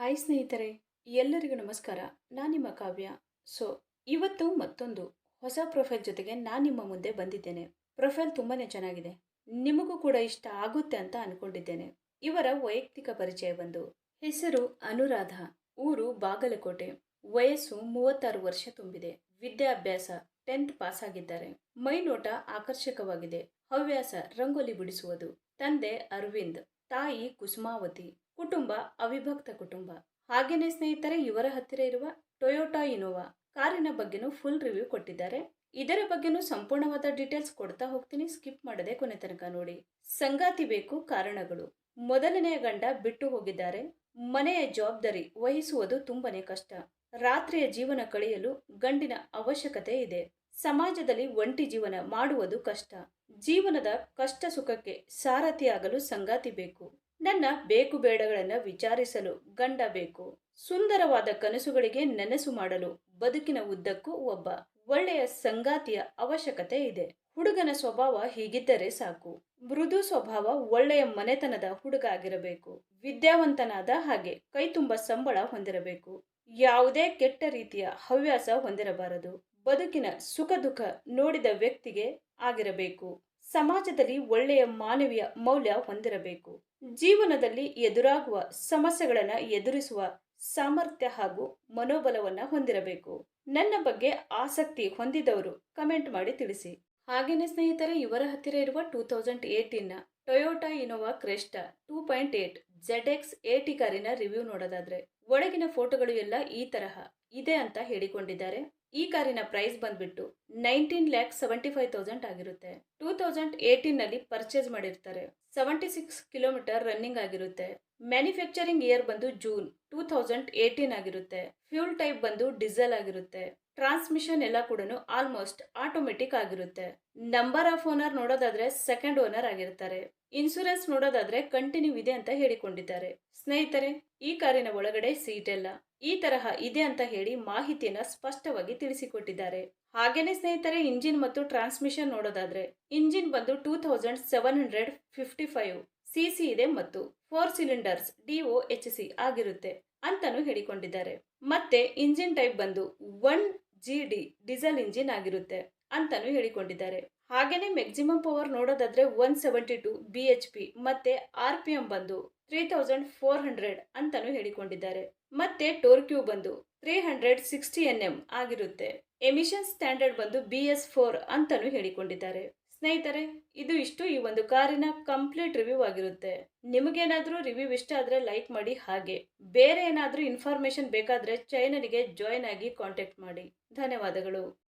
Hi ಸ್ನೇಹಿತರೆ, ಎಲ್ಲರಿಗೂ ನಮಸ್ಕಾರ. ನಾನು ನಿಮ್ಮ ಕಾವ್ಯ. ಸೊ ಇವತ್ತು ಮತ್ತೊಂದು ಹೊಸ ಪ್ರೊಫೈಲ್ ಜೊತೆಗೆ ನಾನು ನಿಮ್ಮ ಮುಂದೆ ಬಂದಿದ್ದೇನೆ. ಪ್ರೊಫೈಲ್ ತುಂಬಾ ಚೆನ್ನಾಗಿದೆ. ನಿಮಗೂ ಕೂಡ ಇಷ್ಟ ಆಗುತ್ತೆ ಅಂತ ಅನ್ಕೊಂಡಿದ್ದೇನೆ. ಇವರ ವೈಯಕ್ತಿಕ ಪರಿಚಯ ಬಂದು, ಹೆಸರು ಅನುರಾಧ, ಊರು ಬಾಗಲಕೋಟೆ. ವಯಸ್ಸು ಮೂವತ್ತಾರು ವರ್ಷ ತುಂಬಿದೆ. ವಿದ್ಯಾಭ್ಯಾಸ ಟೆಂತ್ ಪಾಸ್ ಆಗಿದ್ದಾರೆ ಮೈನೋಟ ಆಕರ್ಷಕವಾಗಿದೆ. ಹವ್ಯಾಸ ರಂಗೋಲಿ ಬಿಡಿಸುವುದು. ತಂದೆ ಅರವಿಂದ್. ತಾಯಿ ಕುಸುಮಾವತಿ, ಕುಟುಂಬ ಅವಿಭಕ್ತ ಕುಟುಂಬ. ಹಾಗೇನೆ ಸ್ನೇಹಿತರೆ, ಇವರ ಹತ್ತಿರ ಇರುವ ಟೊಯೋಟಾ ಇನೋವಾ ಕಾರಿನ ಬಗ್ಗೆನೂ ಫುಲ್ ರಿವ್ಯೂ ಕೊಟ್ಟಿದ್ದಾರೆ. ಇದರ ಬಗ್ಗೆನೂ ಸಂಪೂರ್ಣವಾದ ಡೀಟೇಲ್ಸ್ ಕೊಡ್ತಾ ಹೋಗ್ತೀನಿ. ಸ್ಕಿಪ್ ಮಾಡದೆ ಕೊನೆ ತನಕ ನೋಡಿ. ಸಂಗಾತಿ ಬೇಕು ಕಾರಣಗಳು. ಮೊದಲನೆಯ ಗಂಡ ಬಿಟ್ಟು ಹೋಗಿದ್ದಾರೆ. ಮನೆಯ ಜವಾಬ್ದಾರಿ ವಹಿಸುವುದು ತುಂಬನೇ ಕಷ್ಟ. ರಾತ್ರಿಯ ಜೀವನ ಕಳೆಯಲು ಗಂಡಿನ ಅವಶ್ಯಕತೆ ಇದೆ. ಸಮಾಜದಲ್ಲಿ ಒಂಟಿ ಜೀವನ ಮಾಡುವುದು ಕಷ್ಟ. ಜೀವನದ ಕಷ್ಟ ಸುಖಕ್ಕೆ ಸಾರಥಿಯಾಗಲು ಸಂಗಾತಿ ಬೇಕು. ನನ್ನ ಬೇಕು ಬೇಡಗಳನ್ನು ವಿಚಾರಿಸಲು ಗಂಡ ಬೇಕು. ಸುಂದರವಾದ ಕನಸುಗಳಿಗೆ ನೆನಸು ಮಾಡಲು ಬದುಕಿನ ಉದ್ದಕ್ಕೂ ಒಬ್ಬ. ಒಳ್ಳೆಯ ಸಂಗಾತಿಯ ಅವಶ್ಯಕತೆ ಇದೆ. ಹುಡುಗನ ಸ್ವಭಾವ ಹೀಗಿದ್ದರೆ ಸಾಕು. ಮೃದು ಸ್ವಭಾವ ಒಳ್ಳೆಯ ಮನೆತನದ ಹುಡುಗ ಆಗಿರಬೇಕು ವಿದ್ಯಾವಂತನಾದ ಹಾಗೆ ಕೈತುಂಬ ಸಂಬಳ ಹೊಂದಿರಬೇಕು. ಯಾವುದೇ ಕೆಟ್ಟ ರೀತಿಯ ಹವ್ಯಾಸ ಹೊಂದಿರಬಾರದು. ಬದುಕಿನ ಸುಖ ದುಃಖ ನೋಡಿದ ವ್ಯಕ್ತಿಗೆ ಆಗಿರಬೇಕು. ಸಮಾಜದಲ್ಲಿ ಒಳ್ಳೆಯ ಮಾನವೀಯ ಮೌಲ್ಯ ಹೊಂದಿರಬೇಕು. ಜೀವನದಲ್ಲಿ ಎದುರಾಗುವ ಸಮಸ್ಯೆಗಳನ್ನು ಎದುರಿಸುವ ಸಾಮರ್ಥ್ಯ ಹಾಗೂ ಮನೋಬಲವನ್ನ ಹೊಂದಿರಬೇಕು. ನನ್ನ ಬಗ್ಗೆ ಆಸಕ್ತಿ ಹೊಂದಿದವರು ಕಮೆಂಟ್ ಮಾಡಿ ತಿಳಿಸಿ. ಹಾಗೇನೆ ಸ್ನೇಹಿತರೆ, ಇವರ ಹತ್ತಿರ ಇರುವ two thousand ಏಯ್ಟೀನ್ನ Toyota Innova Crysta two point eight Z X AT ಕಾರಿನ ರಿವ್ಯೂ ನೋಡೋದಾದ್ರೆ, ಒಳಗಿನ ಫೋಟೋಗಳು ಎಲ್ಲ ಈ ತರಹ ಇದೆ ಅಂತ ಹೇಳಿಕೊಂಡಿದ್ದಾರೆ. ಈ ಕಾರಿನ ಪ್ರೈಸ್ ಬಂದ್ಬಿಟ್ಟು nineteen lakh seventy five thousand ಆಗಿರುತ್ತೆ. ಟೂ ತೌಸಂಡ್ ಏಯ್ಟೀನ್ನಲ್ಲಿ ಪರ್ಚೇಸ್ ಮಾಡಿರ್ತಾರೆ. ಸೆವೆಂಟಿ ಸಿಕ್ಸ್ ಕಿಲೋಮೀಟರ್ ರನ್ನಿಂಗ್ ಆಗಿರುತ್ತೆ. ಮ್ಯಾನುಫ್ಯಾಕ್ಚರಿಂಗ್ ಇಯರ್ ಬಂದು ಜೂನ್ ಟೂ ತೌಸಂಡ್ ಏಯ್ಟೀನ್ ಆಗಿರುತ್ತೆ. ಫ್ಯೂಲ್ ಟೈಪ್ ಬಂದು ಡೀಸೆಲ್ ಆಗಿರುತ್ತೆ. ಟ್ರಾನ್ಸ್ಮಿಷನ್ ಎಲ್ಲ ಕೂಡ ಆಲ್ಮೋಸ್ಟ್ ಆಟೋಮೆಟಿಕ್ ಆಗಿರುತ್ತೆ. ನಂಬರ್ ಆಫ್ ಓನರ್ ನೋಡೋದಾದ್ರೆ ಸೆಕೆಂಡ್ ಓನರ್ ಆಗಿರ್ತಾರೆ. ಇನ್ಸೂರೆನ್ಸ್ ನೋಡೋದಾದ್ರೆ ಕಂಟಿನ್ಯೂ ಇದೆ ಅಂತ ಹೇಳಿಕೊಂಡಿದ್ದಾರೆ. ಸ್ನೇಹಿತರೆ, ಈ ಕಾರಿನ ಒಳಗಡೆ ಸೀಟ್ ಎಲ್ಲ ಈ ತರಹ ಇದೆ ಅಂತ ಹೇಳಿ ಮಾಹಿತಿಯನ್ನ ಸ್ಪಷ್ಟವಾಗಿ ತಿಳಿಸಿಕೊಟ್ಟಿದ್ದಾರೆ. ಹಾಗೇನೆ ಸ್ನೇಹಿತರೆ, ಇಂಜಿನ್ ಮತ್ತು ಟ್ರಾನ್ಸ್ಮಿಷನ್ ನೋಡೋದಾದ್ರೆ ಇಂಜಿನ್ ಬಂದು two thousand seven hundred fifty five C C ಇದೆ ಮತ್ತು four cylinders DO H C ಆಗಿರುತ್ತೆ ಅಂತಾನು ಹೇಳಿಕೊಂಡಿದ್ದಾರೆ. ಮತ್ತೆ ಇಂಜಿನ್ ಟೈಪ್ ಬಂದು one G D diesel engine ಆಗಿರುತ್ತೆ ಅಂತಲೂ ಹೇಳಿಕೊಂಡಿದ್ದಾರೆ. ಹಾಗೆಯೇ ಮ್ಯಾಕ್ಸಿಮಮ್ ಪವರ್ ನೋಡೋದಾದ್ರೆ one seventy two B H P ಮತ್ತೆ ಆರ್ ಪಿ ಎಂ ಬಂದು ತ್ರೀ ತೌಸಂಡ್ ಫೋರ್ ಹಂಡ್ರೆಡ್ ಅಂತಲೂ ಹೇಳಿಕೊಂಡಿದ್ದಾರೆ. ಮತ್ತೆ ಟೋರ್ಕ್ಯೂ ಬಂದು three hundred sixty N M ಆಗಿರುತ್ತೆ. ಎಮಿಷನ್ ಸ್ಟ್ಯಾಂಡರ್ಡ್ ಬಂದು ಬಿ ಎಸ್ ಫೋರ್ ಅಂತಲೂ ಹೇಳಿಕೊಂಡಿದ್ದಾರೆ. ಸ್ನೇಹಿತರೆ, ಇದು ಇಷ್ಟು ಈ ಒಂದು ಕಾರಿನ ಕಂಪ್ಲೀಟ್ ರಿವ್ಯೂ ಆಗಿರುತ್ತೆ. ನಿಮಗೇನಾದರೂ ರಿವ್ಯೂ ಇಷ್ಟ ಆದ್ರೆ ಲೈಕ್ ಮಾಡಿ ಹಾಗೆ. ಬೇರೆ ಏನಾದರೂ ಇನ್ಫಾರ್ಮೇಶನ್ ಬೇಕಾದ್ರೆ ಚೈನಲ್ಗೆ ಜಾಯ್ನ್ ಆಗಿ ಕಾಂಟ್ಯಾಕ್ಟ್ ಮಾಡಿ. ಧನ್ಯವಾದಗಳು.